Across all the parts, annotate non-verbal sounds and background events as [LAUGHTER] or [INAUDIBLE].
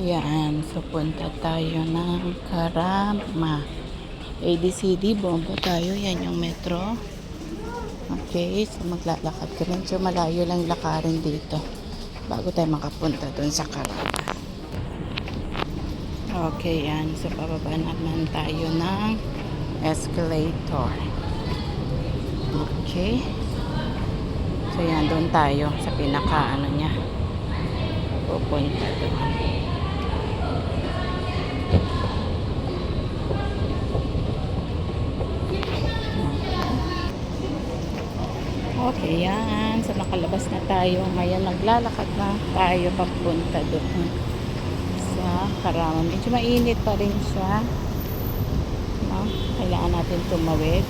Yan, so punta tayo ng Karama. ADCD, bombo tayo. Yan yung metro. Okay, so maglalakad ka rin. So malayo lang lakarin dito bago tayo makapunta dun sa Karama. Okay, yan. So pababa naman tayo ng escalator. Okay. So yan, doon tayo sa pinaka ano niya. Pupunta doon. Okay, yan. So, nakalabas na tayo. Ngayon, naglalakad na tayo papunta doon sa Karama. Medyo mainit pa rin siya. No? Kailangan natin tumawid.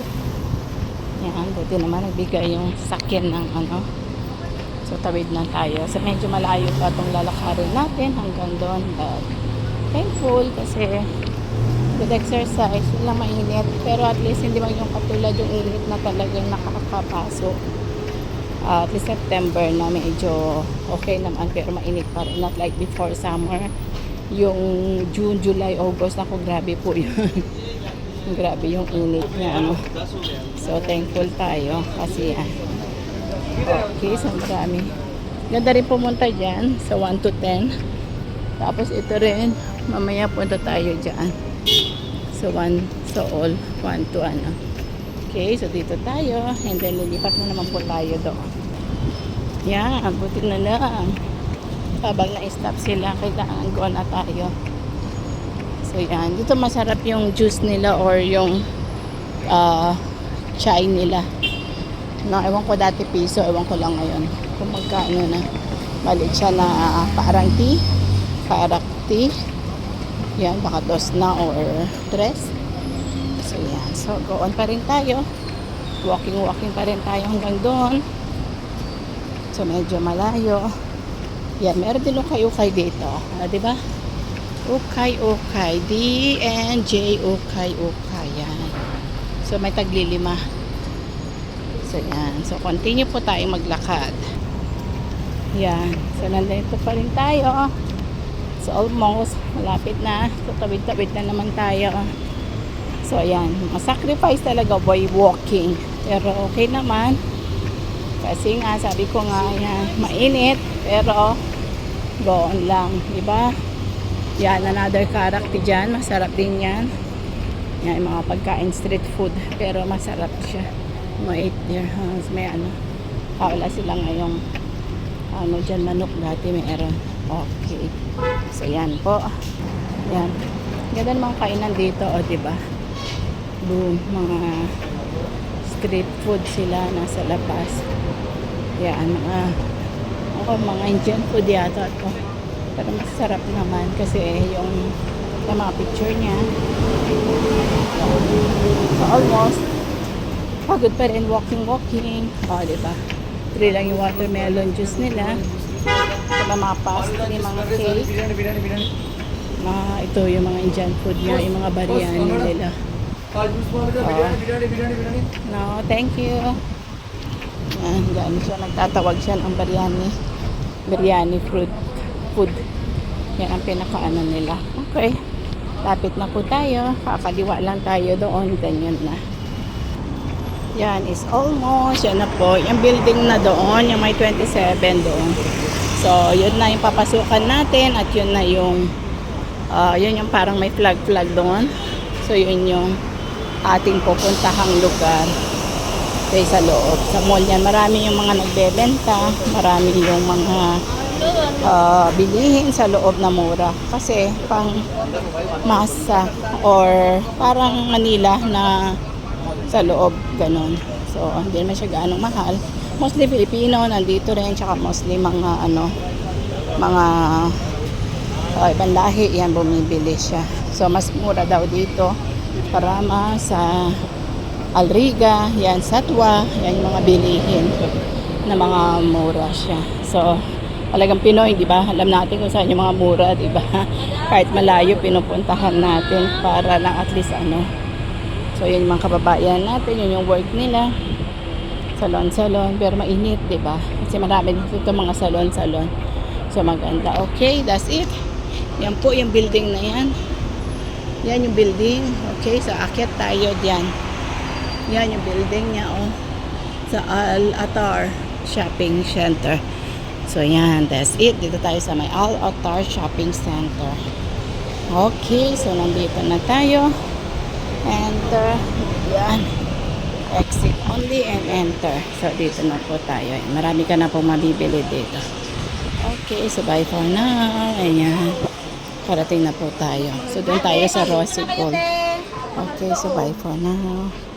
Yan, buti naman nagbigay yung sakyan ng ano. So, tawid na tayo. So, medyo malayo pa itong lalakarin natin hanggang doon. But, thankful kasi good exercise. Lang mainit. Pero at least hindi man yung katulad yung init na talagang nakakapasok. Uh, at least September na medyo okay naman pero mainit pa rin. Not like before summer. Yung June, July, August, ako grabe po yun. [LAUGHS] grabe yung init niya. Ano. So thankful tayo kasi yan. Okay, so marami. Ganda rin pumunta dyan sa 1 to 10. Tapos ito rin, mamaya punta tayo dyan. So 1, so all, 1 to ano. Okay, so dito tayo. And then lilipat na naman po tayo doon. Yan, buti na lang. Habang na-stop sila, kailangan go na tayo. So yan, dito masarap yung juice nila or yung uh, chai nila. No, ewan ko dati piso, ewan ko lang ngayon. Kung magkano na. Balik siya na ah, parang tea. Parang tea. Yan, baka dos na or tres. So yan, so go on pa rin tayo. Walking, walking pa rin tayo hanggang doon. So medyo malayo. Yan, meron din ukay-ukay dito. Ah, di ba? Ukay-ukay. D-N-J ukay-ukay. Yan. So may taglilima. So yan. So continue po tayo maglakad. Yan. So nandito pa rin tayo. So almost malapit na. So tawid-tawid na naman tayo. So ayan. Masacrifice talaga boy walking. Pero okay naman. Kasi nga sabi ko nga yan, mainit pero go on lang, di ba? Yan another character diyan, masarap din 'yan. Yan yung mga pagkain street food pero masarap siya. Mga 8 dirhams, may ano. Ah, wala sila ngayong ano dyan manok dati meron. Okay. So yan po. Yan. Ganda mga kainan dito, o di ba? Boom, mga street food sila nasa labas. Yan, mga ako mga Indian food yata to. Pero masarap naman kasi yung, yung mga picture niya. So almost pagod pa rin walking walking. O, oh, di ba? Free lang yung watermelon juice nila. Saka mga pastry, mga cake. Mga, ito yung mga Indian food niya, yung mga biryani nila. No, thank you. Yan, dyan siya. Nagtatawag siya ng biryani. Biryani fruit food. Yan ang pinakaano nila. Okay. Lapit na po tayo. Kakaliwa lang tayo doon. Ganyan na. Yan is almost. Yan na po. Yung building na doon. Yung may 27 doon. So, yun na yung papasukan natin. At yun na yung uh, yun yung parang may flag-flag doon. So, yun yung ating pupuntahang lugar kay sa loob. Sa mall yan, marami yung mga nagbebenta, marami yung mga uh, bilihin sa loob na mura. Kasi pang masa or parang Manila na sa loob, ganun. So, hindi naman siya gaano mahal. Mostly Filipino, nandito rin, tsaka mostly mga ano, mga uh, ibang lahi, yan bumibili siya. So, mas mura daw dito. Parama sa Alriga, yan Satwa, yan yung mga bilihin na mga mura siya. So, talagang Pinoy, di ba? Alam natin kung saan yung mga mura, di ba? [LAUGHS] Kahit malayo, pinupuntahan natin para lang at least ano. So, yun yung mga kababayan natin, yun yung work nila. Salon-salon, pero mainit, di ba? Kasi marami dito mga salon-salon. So, maganda. Okay, that's it. Yan po yung building na yan. Yan yung building. Okay, so akyat tayo diyan. Yan yung building niya, oh. Sa Al-Atar Shopping Center. So, yan. That's it. Dito tayo sa may Al-Atar Shopping Center. Okay, so nandito na tayo. Enter. Yan. Exit only and enter. So, dito na po tayo. Marami ka na po mabibili dito. Okay, so bye for now. Ayan. Parating na po tayo. So, doon tayo sa Rosy Gold. Okay, so bye for now.